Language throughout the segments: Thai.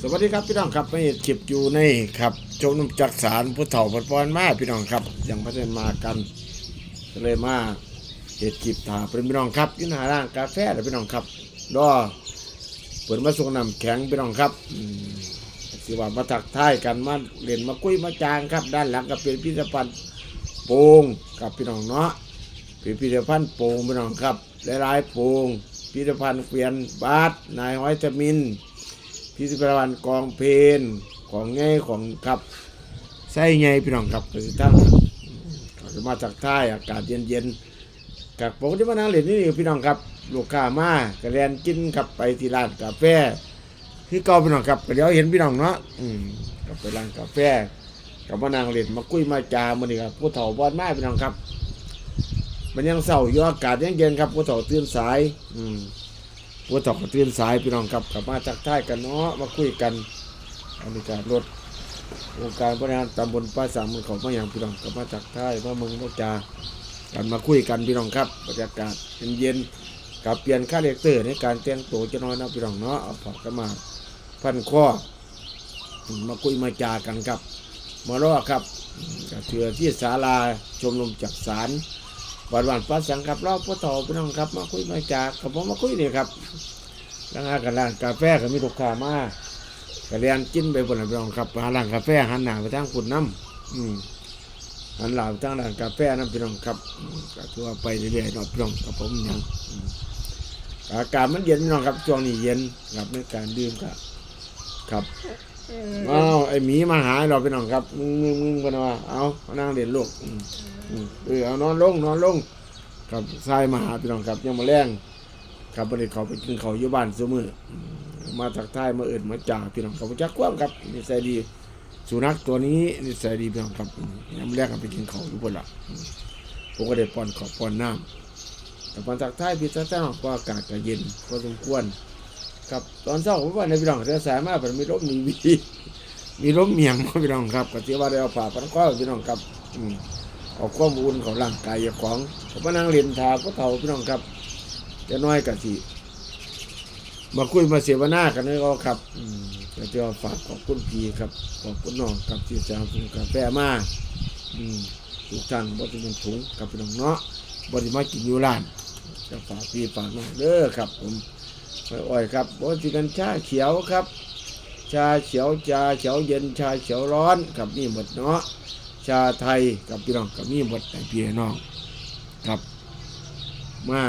สวัสดีครับพี่น้องครับไม่จิบอยู่ในครับชมนุมจักสารผู้เฒ่าพันปอนมาพี่น้องครับยังพัฒนมากันเลยมาเหตุจิบถาเป็นพี่น้องครับยินหาร่างกาแฟเลยพี่น้องครับรอเปิดมาส่งน้ำแข็งพี่น้องครับสิว่ามาถักท้ายกันมาเล่นมาคุยมาจางครับ ด้านหลังก็เป็นพิพิธภัณฑ์โป่งกับพี่น้องเนาะพิพิธภัณฑ์โป่งพี่น้องครับหลายๆโป่งพิพิธภัณฑ์เกวียนบาสนายห้อยตะมิน พิพิธภัณฑ์กองเพลนของไงของครับใส่ไงพี่น้องครับก็สิตั้งเขาจะมาจากใต้อากาศเย็นๆกับปกติมานั่งเล่นนี่พี่น้องครับลูกค้ามากระเรียนกินครับไปที่ร้านกาแฟคือเก่าพี่น้องครับก็เดี๋ยวเห็นพี่น้องเนาะอืมกับไปร้านกาแฟกับมานั่งเล่นมาคุยมาจามันนี่ครับผู้เฒ่าบอดมาพี่น้องครับ มันยังเศร้าอยู่อากาศยังเย็นครับผู้เฒ่าตื่นสาย อืม วัวตอกกระเตือนสายพี่น้องครับกลับมาจากท่ายกันเนาะมาคุยกันอันนี้การรถองค์การบริหารตำบลป้าสามมือของมาอย่างพี่น้องกลับมาจากท่ายมาเมืองมาจากันมาคุยกันพี่น้องครับบรรยากาศเย็นๆกับเปลี่ยนค่าเลกเตอร์ในการแต่งตัวจะน้อยนะพี่น้องเนาะเอาผักกันมาพันข้อมาคุยมาจากันครับมารอครับกับเถือที่ศาลาชมรมจักสาร วันวันป้าสังครับรอบพ่อต่อพี่น้องครับ มาคุยมาจากกับผมมาคุยนี่ครับร้านอาหารกับร้านกาแฟก็มีลูกค้ามากระเรียนกินไปบนพี่น้องครับหาร้านกาแฟหันหน้าไปทางฝุ่นน้ำอืมหันหลังไปทางร้านกาแฟน้ำพี่น้องครับก็ถือว่าไปเรื่อยๆเนาะพี่น้องกับผมยังอืมอากาศมันเย็นพี่น้องครับช่วงนี้เย็นครับในการดื่มครับครับ อ้าวไอหมีมาหาเราพี่น้องครับมึงมึงมึงกันว่าเอานั่งเรียนลูกเออเอานอนลงนอนลงกับทรายมาหาพี่น้องครับยังมาแรงครับประเดี๋ยวเขาไปกินเขาอยู่บ้านเสมออืมาทักทายมาเอิดมาจ่าพี่น้องครับจักกว้างครับนิสัยดีสุนัขตัวนี้นิสัยดีพี่น้องครับอืมยังมาแรงกันไปกินเขาอยู่บนละอืมผมก็ได้ป้อนขอบป้อนน้ำแต่พอทักทายพี่ทักทายก็อากาศก็เย็นพอสมควร ครับตอนเช้าผมว่าในพี่น้องเสียสายมากเป็นมีลมมีวีมีลมเมียงมาพี่น้องครับก็ถือว่าได้เอาผ่าพันข้อพี่น้องครับอืมเอาข้อมูลของร่างกายของผมมานั่งเรียนทาก็เท่าพี่น้องครับจะน้อยกะสิมาคุยมาเสียวนากันนี่ก็ครับอืมก็จะฝากขอบคุณพี่ครับขอบคุณน้องกับที่จะเอากาแฟมาอืมทุกท่านบริมันถุงกับพี่น้องเนาะบริมากินอยู่ร้านจะฝากพี่ฝากน้องเด้อครับผม อ้อยครับบริกันชาเขียวครับ ชาเขียวชาเขียวเย็นชาเขียวร้อนครับนี่หมดเนาะชาไทยกับพี่น้องกับมีหมดแต่พี่น้องครับ มา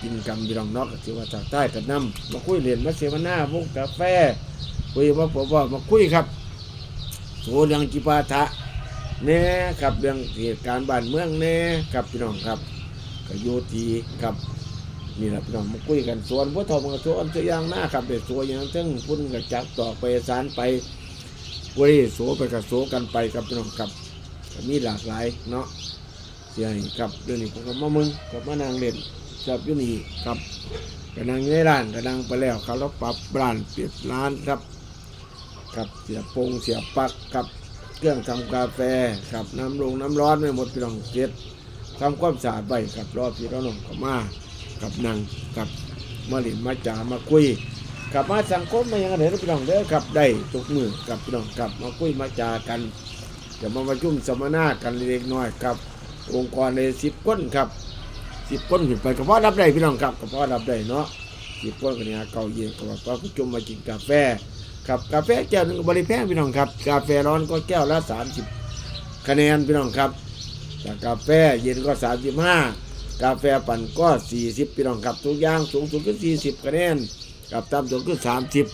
กินกันพี่น้องเนอกก็ถือว่าจากใต้กันนำมาคุยเรียนมาเสวนาพวกกาแฟคุยว่าผมว่ามาคุยครับโสเรื่องจิปาถะแน่ครับเรื่องเหตุการณ์บ้านเมืองแน่ครับพี่น้องครับก็โยทีครับ นี่แหละพี่น้องมาคุยกันส่วนพวกทองกับส่วนตัวอย่างหน้าครับเด็ดตัวอย่างทั้งพุ่นกับจักต่อไปสารไปคุยโสไปกับโสกันไปครับพี่น้องครับมีหลากหลายเนาะเสียให้ครับเดี๋ยวนี้ผมก็มามึงกับมานางเล่นจับยู่นี่ครับก็นั่งในร้านก็นั่งไปแล้วครับแล้วปรับร้านเปลี่ยนร้านครับครับเสียปงเสียปักครับเครื่องทำกาแฟครับน้ำลงน้ำร้อนไม่หมดพี่น้องเก็บทำความสะอาดไปครับรอบพี่น้องก็มา กับนางกับมาล่นมาจามาคุยกับมาสังคมมาอย่างไรพี่น้องเด้อครับได้ทุกมือกับพี่น้องกับมาคุยมาจากันจะมาประชุมสัมมนากันเล็กน้อยครับองค์กรในสิบคนครับสิบคนขึ้นไปก็พอรับได้พี่น้องครับก็พอรับได้เนาะสิบคนก็เนี่ยเก่าเย็นก็ว่าก็ประชุมมากินกาแฟครับกาแฟแก้วนึงบริแพงพี่น้องครับกาแฟร้อนก็แก้วละสามสิบคะแนนพี่น้องครับแต่กาแฟเย็นก็สามสิบห้า กาแฟปั่นก็สี่สิบพี่น้องครับทุกอย่างสูงสุดก็สี่สิบคะแนนกับต่ำสุดก็สามสิบ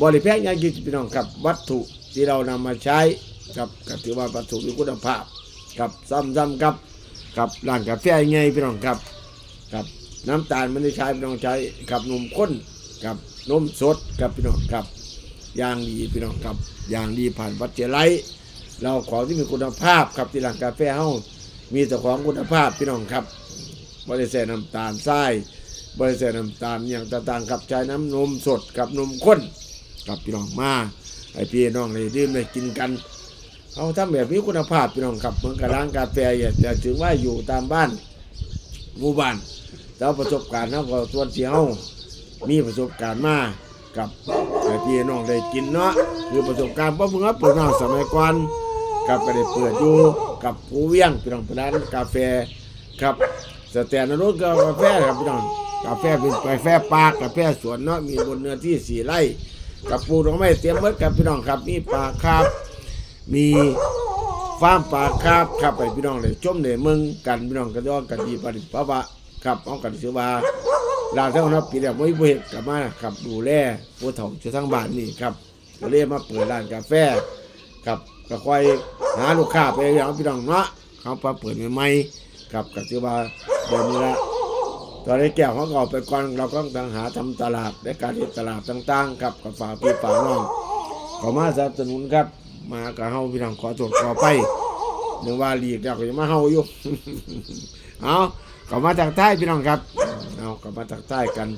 บริแพงอย่างยิ่งพี่น้องครับวัตถุที่เรานำมาใช้ครับก็ถือว่าวัตถุมีคุณภาพกับซ้ำๆครับกับร้านกาแฟไงพี่น้องครับกับน้ำตาลไม่ได้ใช้พี่น้องใช้กับนมข้นกับนมสดกับพี่น้องครับอย่างดีพี่น้องครับอย่างดีผ่านวัดเจไลท์เราของที่มีคุณภาพครับที่ร้านกาแฟเฮามีแต่ของคุณภาพพี่น้องครับ บริษัทน้ำตาลทรายบริษัทน้ำตาลอย่างต่างๆครับใช้น้ำนมสดกับนมข้นกับพี่น้องมาให้พี่น้องเลยดื่มเลยกินกันเอาทำแบบนี้คุณภาพพี่น้องครับเหมือนกับร้านกาแฟอย่าแต่ถึงว่าอยู่ตามบ้านหมู่บ้านแล้วประสบการณ์เขาก็ส่วนที่เฮามีประสบการณ์มากับให้พี่น้องได้กินเนาะคือประสบการณ์พ่อเพิ่งเปิดมาสมัยก่อนกับก็ได้เปิดอยู่กับผู้เวียงพี่น้องปนร้านกาแฟครับ สแตนนรถกาแฟครับพี่น้องกาแฟเป็นกาแฟปากกาแฟสวนเนาะมีบนเนื้อที่สี่ไร่กับปลูกดอกไม้เตรียมไว้กับพี่น้องครับมีปลาคาบมีฟาร์มปลาคาบครับไปพี่น้องเลยชมเลยเมืองกันพี่น้องกันย้อนกันดีปฏิปะปะครับเอากันเสือว่าลาเท่านั้นปีแล้วไม่เห็นกลับมาครับดูแลผู้เฒ่าชาวทั้งบ้านนี่ครับก็เลยมาเปิดร้านกาแฟครับก็ค่อยหาลูกค้าไปอย่างพี่น้องเนาะเขาพาเปิดใหม่ๆครับก็ถือว่า เดี๋ยวนี้ละตอนนี้แก้วขาก็ออกไปก่อนเราก็ต้องหาทำตลาดและการที่ตลาดต่างๆครับกับฝากพี่ฝากน้องขอมาสนับสนุนครับ มากับเฮาพี่น้องขอโทษขอไปเนื่องว่าหลีกแล้วก็จะมาเฮาอยู่เอาก็มาจากใต้พี่น้องครับเอาก็มาจากใต้กัน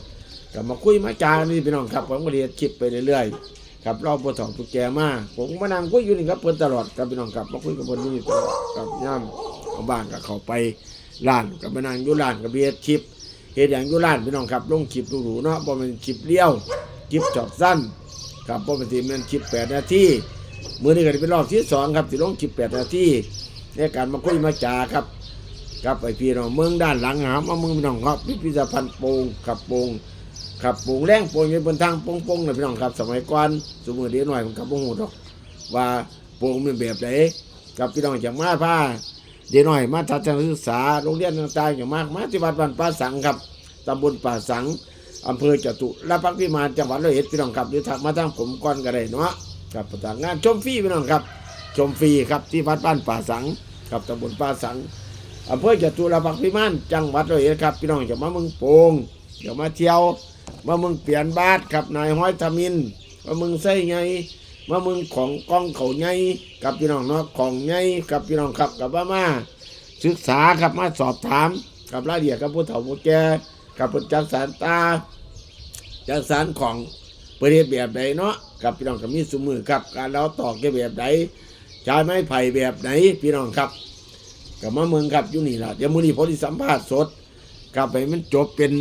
ก็มาคุยมาจานี่พี่น้องครับผมก็เรียนคลิปไปเรื่อยๆครับรอบปถองปุกแก่มาผมก็มานั่งคุยอยู่นี่ครับเพิ่นตลอดครับพี่น้องครับมาคุยกับเพิ่นนี่ตลอดครับย่ำเอาบ้านกับเขาไป ร้านกับมานั่งอยู่ร้านกับเรียนคลิปเฮ็ดอย่างอยู่ร้านพี่น้องครับลงคลิปหรูๆเนาะบ่แม่นคลิปเลี้ยวคลิปจอบสั้นครับบ่เป็นสิม่นคลิป8นาทีมื้อนี้ก็ได้เป็นรอบที่สองครับที่ลงคลิป8นาทีในการมาคุยมาจาครับครับไปพี่น้องเมืองด้านหลังหามาเมืองพี่น้องครับพิพิธภัณฑ์โป่งขับโป่งขับโป่งแรงโป่งอยู่บนทางโป่งโป่งนะพี่น้องครับ สมัยก่อนสมัยเดียวหน่อยผมกับบ่ฮู้ดอกว่าโป่งเป็นแบบไหนกับพี่น้องจากมาผ้า เดียวหน่อยมาทัศนศึกษาโรงเรียนต่างๆอย่างมากมาที่วัดบ้านป่าสังครับตำบลป่าสังอำเภอจตุรพักษ์พิมานจังหวัดร้อยเอ็ดพี่น้องครับหรือทักมาทางผมก่อนก็ได้เนาะครับประสานงานชมฟรีพี่น้องครับ ชมฟรีครับที่วัดบ้านป่าสังครับตำบลป่าสังอำเภอจตุรพักษ์พิมานจังหวัดร้อยเอ็ดครับพี่น้องจะมาเมืองโป่งจะมาเที่ยวมาเมืองเปลี่ยนบาทครับนายห้อยทมินมาเมืองไส้ไง มาเมืองของกองเขาไงกับพี่น้องเนาะของไงกับพี่น้องครับกับว่ามาศึกษาครับมาสอบถามกับรายละเอียดกับผู้เฒ่าผู้แก่กับผู้จักสารตาจักสารของประเทศแบบใดเนาะกับพี่น้องกับมีสมือครับการเราตอกแกแบบใดใช้ไม้ไผ่แบบไหนพี่น้องครับกับมาเมืองครับอยู่นี่ล่ะเดี๋ยวมื้อนี้ผมสิสัมภาษณ์สดกับให้มันจบเป็น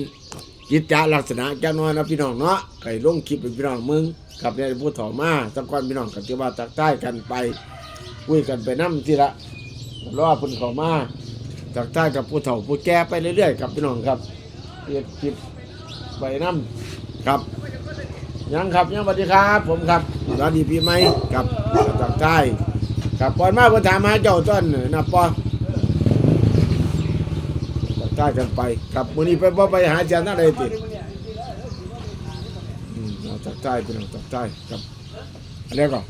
กิจจลักษณะจักหน้อยนะพี่น้องเนาะไก่ลงคลิปเป็นพี่น้องมึง กับเนี่ยผู้ถอมาสักก่อนพี่น้องกับที่ว่าตักใต้กันไปคุยกันไปน้ำทีละรอเพิ่นเข้ามาตักใต้กับผู้เฒ่าผู้แก่ไปเรื่อยๆครับพี่น้องครับเรียนคลิปไปน้ำครับ ยังครับยังสวัสดีครับ ผมครับสวัสดีพี่ไหมครับตักใต้ครับปอนมาเพิ่นถามหาเจ้าต้นนะปอตัดใต้กันไป ครับมื้อนี้ไปบ่ไปหาอาจารย์อะไรติอืมเอาตั ดใต้พี่น้อ